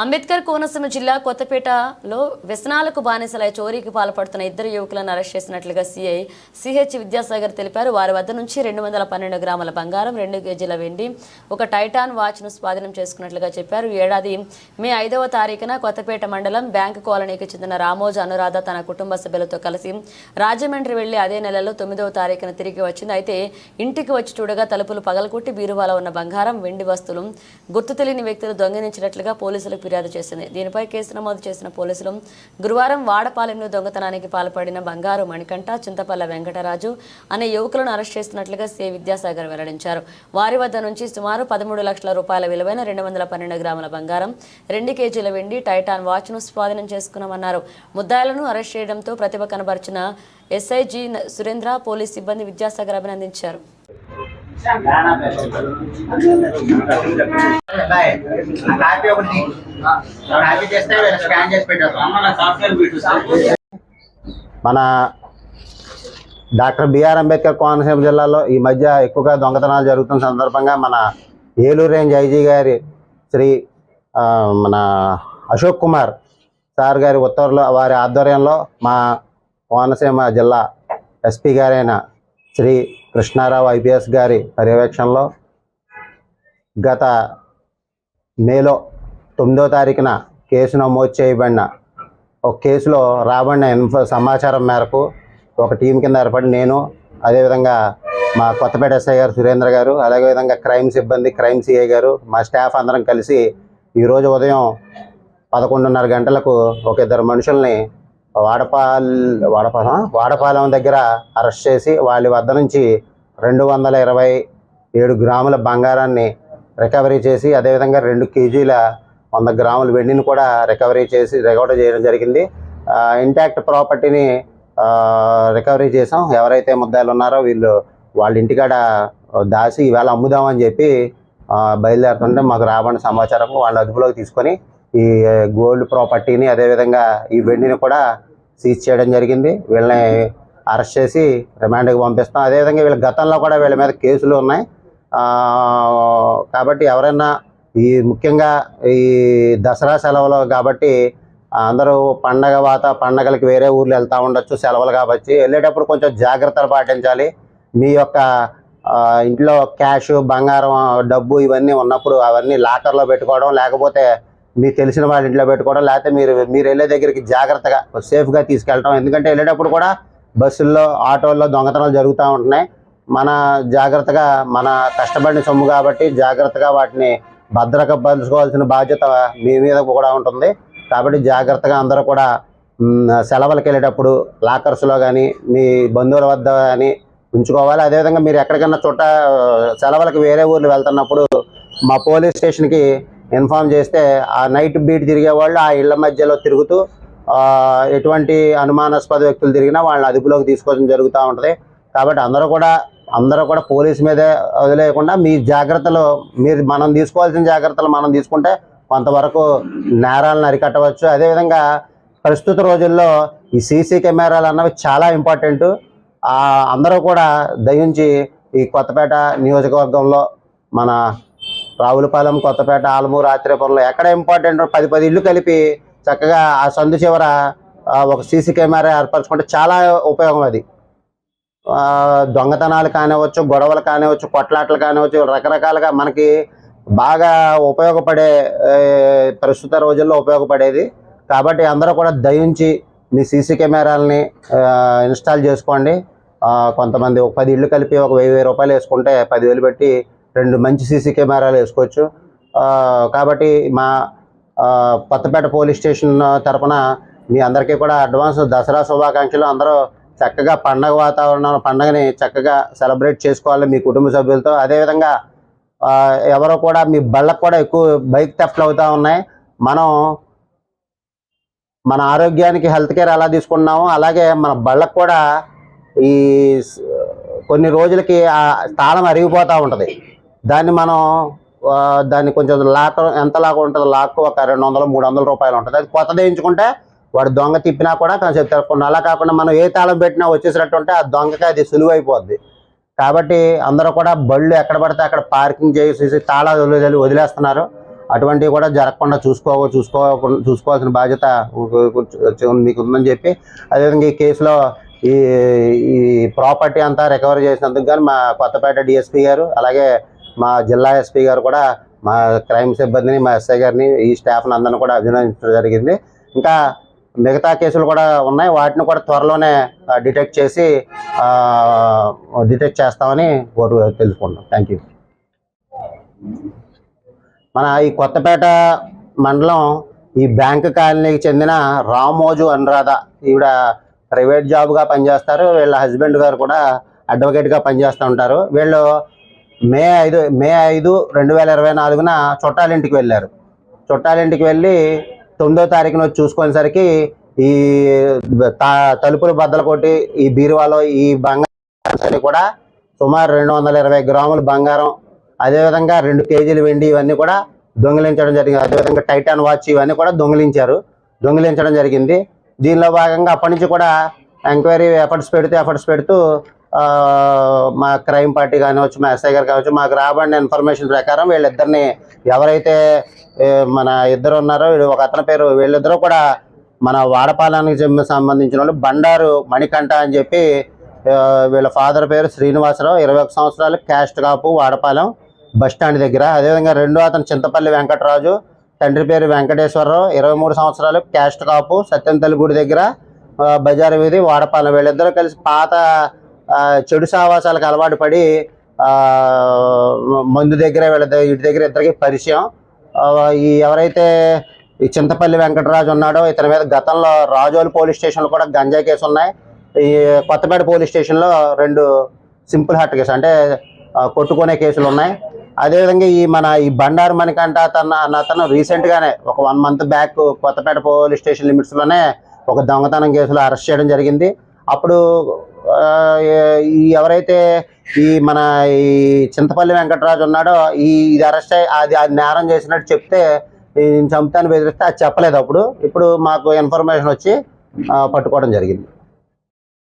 అంబేద్కర్ కోనసీమ జిల్లా కొత్తపేటలో వ్యసనాలకు బానిసలై చోరీకి పాల్పడుతున్న ఇద్దరు యువకులను అరెస్ట్ చేసినట్లుగా సీఐ సిహెచ్ విద్యాసాగర్ తెలిపారు. వారి వద్ద నుంచి రెండు వందల పన్నెండు గ్రాముల బంగారం రెండు కేజీల వెండి ఒక టైటాన్ వాచ్ను స్వాధీనం చేసుకున్నట్లుగా చెప్పారు. ఏడాది మే ఐదవ తారీఖున కొత్తపేట మండలం బ్యాంకు కాలనీకి చెందిన రామోజ అనురాధ తన కుటుంబ సభ్యులతో కలిసి రాజమండ్రి వెళ్ళి అదే నెలలో తొమ్మిదవ తారీఖున తిరిగి వచ్చింది. అయితే ఇంటికి వచ్చి చూడగా తలుపులు పగలగొట్టి బీరువాలో ఉన్న బంగారం వెండి వస్తువులు గుర్తు తెలియని వ్యక్తులు దొంగిలించినట్లుగా పోలీసులకు ఫిర్యాదు చేసింది. దీనిపై కేసు నమోదు చేసిన పోలీసులు గురువారం వాడపాలెంలో దొంగతనానికి పాల్పడిన బంగారు మణికంఠ చింతపల్ల వెంకటరాజు అనే యువకులను అరెస్ట్ చేస్తున్నట్లుగా సి విద్యాసాగర్ వెల్లడించారు. వారి వద్ద నుంచి సుమారు పదమూడు లక్షల రూపాయల విలువైన రెండు వందల పన్నెండు గ్రాముల బంగారం రెండు కేజీల వెండి టైటాన్ వాచ్ను స్వాధీనం చేసుకున్నామన్నారు. ముద్దాయిలను అరెస్ట్ చేయడంతో ప్రతిభ కనబరిచిన ఎస్ఐజి సురేంద్ర పోలీస్ సిబ్బంది విద్యాసాగర్ అభినందించారు. కాపీ ఒకటి కాపీ చేస్తే స్కాన్ చేసి పెట్టారు మన డాక్టర్ బిఆర్ అంబేద్కర్ కోనసీమ జిల్లాలో ఈ మధ్య ఎక్కువగా దొంగతనాలు జరుగుతున్న సందర్భంగా మన ఏలూరు రేంజ్ ఐజీ గారి శ్రీ మన అశోక్ కుమార్ సార్ గారి ఉత్తర్వులు వారి ఆధ్వర్యంలో మా కోనసీమ జిల్లా ఎస్పీ గారైన శ్రీ కృష్ణారావు ఐపీఎస్ గారి పర్యవేక్షణలో గత మేలో తొమ్మిదో తారీఖున కేసు నమోదు చేయబడిన ఒక కేసులో రాబడిన ఇన్ఫో సమాచారం మేరకు ఒక టీం కింద ఏర్పడి నేను అదేవిధంగా మా కొత్తపేట ఎస్ఐ గారు సురేంద్ర గారు అలాగే విధంగా క్రైమ్ సిబ్బంది క్రైమ్ సిఐ గారు మా స్టాఫ్ అందరం కలిసి ఈరోజు ఉదయం పదకొండున్నర గంటలకు ఒక ఇద్దరు మనుషుల్ని వాడపాల్ వాడపాలెం వాడపాలెం దగ్గర అరెస్ట్ చేసి వాళ్ళ వద్ద నుంచి రెండు వందల ఇరవై ఏడు గ్రాముల బంగారాన్ని రికవరీ చేసి అదేవిధంగా రెండు కేజీల వంద గ్రాముల వెండిని కూడా రికవరీ చేసి రికవర్ చేయడం జరిగింది. ఇంటాక్ట్ ప్రాపర్టీని రికవరీ చేసాం ఎవరైతే ముద్దాయిలు ఉన్నారో వీళ్ళు వాళ్ళ ఇంటికాడ దాచి ఈవేళ అమ్ముదామని చెప్పి బయలుదేరుతుంటే మాకు రాబడిన సమాచారం వాళ్ళ అదుపులోకి తీసుకొని ఈ గోల్డ్ ప్రాపర్టీని అదేవిధంగా ఈ వెండిని కూడా సీజ్ చేయడం జరిగింది. వీళ్ళని అరెస్ట్ చేసి రిమాండ్కి పంపిస్తాం. అదేవిధంగా వీళ్ళ గతంలో కూడా వీళ్ళ మీద కేసులు ఉన్నాయి. కాబట్టి ఎవరైనా ఈ ముఖ్యంగా ఈ దసరా సెలవులు కాబట్టి అందరూ పండగ వాత పండగలకి వేరే ఊర్లు వెళ్తూ ఉండొచ్చు సెలవులు కాబట్టి వెళ్ళేటప్పుడు కొంచెం జాగ్రత్తలు పాటించాలి. మీ యొక్క ఇంట్లో క్యాష్ బంగారం డబ్బు ఇవన్నీ ఉన్నప్పుడు అవన్నీ లాకర్లో పెట్టుకోవడం లేకపోతే మీకు తెలిసిన వాళ్ళ ఇంట్లో పెట్టుకోవడం లేకపోతే మీరు మీరు వెళ్ళే దగ్గరికి జాగ్రత్తగా సేఫ్గా తీసుకెళ్ళటం. ఎందుకంటే వెళ్ళేటప్పుడు కూడా బస్సుల్లో ఆటోల్లో దొంగతనాలు జరుగుతూ ఉంటున్నాయి. మన జాగ్రత్తగా మన కష్టపడిన సొమ్ము కాబట్టి జాగ్రత్తగా వాటిని భద్రపరచుకోవాల్సిన బాధ్యత మీ మీద కూడా ఉంటుంది. కాబట్టి జాగ్రత్తగా అందరూ కూడా సెలవులకు వెళ్ళేటప్పుడు లాకర్స్లో కానీ మీ బంధువుల వద్ద కానీ ఉంచుకోవాలి. అదేవిధంగా మీరు ఎక్కడికైనా చుట్ట సెలవులకు వేరే ఊర్లు వెళ్తున్నప్పుడు మా పోలీస్ స్టేషన్కి ఇన్ఫామ్ చేస్తే ఆ నైట్ బీట్ తిరిగే వాళ్ళు ఆ ఇళ్ళ మధ్యలో తిరుగుతూ ఎటువంటి అనుమానాస్పద వ్యక్తులు తిరిగినా వాళ్ళని అదుపులోకి తీసుకోవడం జరుగుతూ ఉంటుంది. కాబట్టి అందరూ కూడా అందరూ కూడా పోలీస్ మీదే వదిలేయకుండా మీ జాగ్రత్తలు మీరు మనం తీసుకోవాల్సిన జాగ్రత్తలు మనం తీసుకుంటే కొంతవరకు నేరాలను అరికట్టవచ్చు. అదేవిధంగా ప్రస్తుత రోజుల్లో ఈ సీసీ కెమెరాలు అన్నవి చాలా ఇంపార్టెంట్. అందరూ కూడా దయించి ఈ కొత్తపేట నియోజకవర్గంలో మన రావులపాలెం కొత్తపేట ఆలమూరు ఆత్రేపురంలో ఎక్కడ ఇంపార్టెంట్ పది పది ఇల్లు కలిపి చక్కగా ఆ సందు చివర ఒక సీసీ కెమెరా ఏర్పరచుకుంటే చాలా ఉపయోగం అది. దొంగతనాలు కానివ్వచ్చు గొడవలు కానివ్వచ్చు కొట్లాటలు కానివ్వచ్చు రకరకాలుగా మనకి బాగా ఉపయోగపడే ప్రస్తుత రోజుల్లో ఉపయోగపడేది. కాబట్టి అందరూ కూడా దయించి మీ సీసీ కెమెరాలని ఇన్స్టాల్ చేసుకోండి. కొంతమంది ఒక పది ఇళ్ళు కలిపి ఒక వెయ్యి వెయ్యి రూపాయలు వేసుకుంటే పదివేలు పెట్టి రెండు మంచి సీసీ కెమెరాలు వేసుకోవచ్చు. కాబట్టి మా కొత్తపేట పోలీస్ స్టేషన్ తరపున మీ అందరికీ కూడా అడ్వాన్స్ దసరా శుభాకాంక్షలు. అందరూ చక్కగా పండగ వాతావరణం పండగని చక్కగా సెలబ్రేట్ చేసుకోవాలి మీ కుటుంబ సభ్యులతో. అదేవిధంగా ఎవరో కూడా మీ బళ్ళకు కూడా ఎక్కువ బైక్ థెఫ్ట్లు అవుతూ ఉన్నాయి. మనం మన ఆరోగ్యానికి హెల్త్ కేర్ ఎలా తీసుకుంటున్నామో అలాగే మన బళ్ళకు కూడా ఈ కొన్ని రోజులకి ఆ తాళం అరిగిపోతూ ఉంటుంది. దాన్ని మనం దాన్ని కొంచెం లాక్ ఎంత లాక్ ఉంటుంది లాక్ ఒక రెండు వందలు మూడు వందల రూపాయలు ఉంటుంది. అది కొత్తది వేయించుకుంటే వాడు దొంగ తిప్పినా కూడా కొంచెం తిరగకుండా అలా కాకుండా మనం ఏ తాళం పెట్టినా వచ్చేసినట్టు ఉంటే ఆ దొంగకి అది సులువైపోద్ది కాబట్టి అందరూ కూడా బళ్ళు ఎక్కడ పడితే అక్కడ పార్కింగ్ చేసేసి తాళాలు వదిలే వదిలేస్తున్నారు. అటువంటివి కూడా జరగకుండా చూసుకో చూసుకో చూసుకోవాల్సిన బాధ్యత మీకు ఉందని చెప్పి అదేవిధంగా ఈ కేసులో ఈ ఈ ప్రాపర్టీ అంతా రికవరీ చేసినందుకు కానీ మా కొత్తపేట డిఎస్పీ గారు అలాగే మా జిల్లా ఎస్పీ గారు కూడా మా క్రైమ్ సిబ్బందిని మా ఎస్ఐ గారిని ఈ స్టాఫ్ని అందరిని కూడా అభినందించడం జరిగింది. ఇంకా మిగతా కేసులు కూడా ఉన్నాయి. వాటిని కూడా త్వరలోనే డిటెక్ట్ చేసి డిటెక్ట్ చేస్తామని కోరు తెలుసుకుంటాం థ్యాంక్ యూ. మన ఈ కొత్తపేట మండలం ఈ బ్యాంక్ కాలనీకి చెందిన రామోజు అనురాధ ఈవిడ ప్రైవేట్ జాబ్గా పనిచేస్తారు. వీళ్ళ హస్బెండ్ గారు కూడా అడ్వకేట్గా పనిచేస్తూ ఉంటారు. వీళ్ళు మే ఐదు మే ఐదు రెండు వేల ఇరవై నాలుగున చుట్టాలింటికి వెళ్ళారు. చుట్టాలింటికి వెళ్ళి తొమ్మిదో తారీఖున వచ్చి చూసుకునేసరికి ఈ తా- తలుపులు బద్దలు కొట్టి ఈ బీరువాలో ఈ బంగారం కూడా సుమారు రెండు వందల ఇరవై గ్రాములు బంగారం అదేవిధంగా రెండు కేజీలు వెండి ఇవన్నీ కూడా దొంగిలించడం జరిగింది. అదేవిధంగా టైటాన్ వాచ్ ఇవన్నీ కూడా దొంగిలించారు. దొంగిలించడం జరిగింది. దీనిలో భాగంగా అప్పటి నుంచి కూడా ఎంక్వైరీ ఎఫర్ట్స్ పెడితే ఎఫర్ట్స్ పెడుతూ మా క్రైమ్ పార్టీ కానివచ్చు మా ఎస్ఐ గారు కావచ్చు మాకు రాబడిన ఇన్ఫర్మేషన్ ప్రకారం వీళ్ళిద్దరిని ఎవరైతే మన ఇద్దరు ఉన్నారో వీళ్ళు ఒక అతని పేరు వీళ్ళిద్దరూ కూడా మన వాడపాలానికి సంబంధించిన వాళ్ళు బండారు మణికంఠ అని చెప్పి వీళ్ళ ఫాదర్ పేరు శ్రీనివాసరావు ఇరవై ఒక సంవత్సరాలు caste Kapu Vadapalem bus stand దగ్గర. అదేవిధంగా రెండో అతను చింతపల్లి వెంకటరాజు తండ్రి పేరు వెంకటేశ్వరరావు ఇరవై మూడు సంవత్సరాలు క్యాస్ట్ కాపు సత్యంతల్లి గుడి దగ్గర బజారు వీధి వాడపాలెం. వీళ్ళిద్దరూ కలిసి పాత చెడు సావాసాలకు అలవాటు పడి మందు దగ్గర వీళ్ళ ఇటు దగ్గర ఇద్దరికి పరిచయం. ఈ ఎవరైతే ఈ చింతపల్లి వెంకటరాజు ఉన్నాడో ఇతని మీద గతంలో రాజోలు పోలీస్ స్టేషన్లో కూడా గంజాయి కేసు ఉన్నాయి. ఈ కొత్తపేట పోలీస్ స్టేషన్లో రెండు సింపుల్ హార్ట్ కేసు అంటే కొట్టుకునే కేసులు ఉన్నాయి. అదేవిధంగా ఈ మన ఈ బండారు మణికంట తన అన్న అతను రీసెంట్గానే ఒక one month back Kothapeta police station లిమిట్స్లోనే ఒక దొంగతనం కేసులో అరెస్ట్ చేయడం జరిగింది. అప్పుడు ఎవరైతే ఈ మన ఈ చింతపల్లి వెంకటరాజు ఉన్నాడో ఈ ఇది అరెస్ట్ అయ్యి అది అది నేరం చేసినట్టు చెప్తే నేను చంపుతాను బెదిరిస్తే అది చెప్పలేదు అప్పుడు. ఇప్పుడు మాకు ఇన్ఫర్మేషన్ వచ్చి పట్టుకోవడం జరిగింది.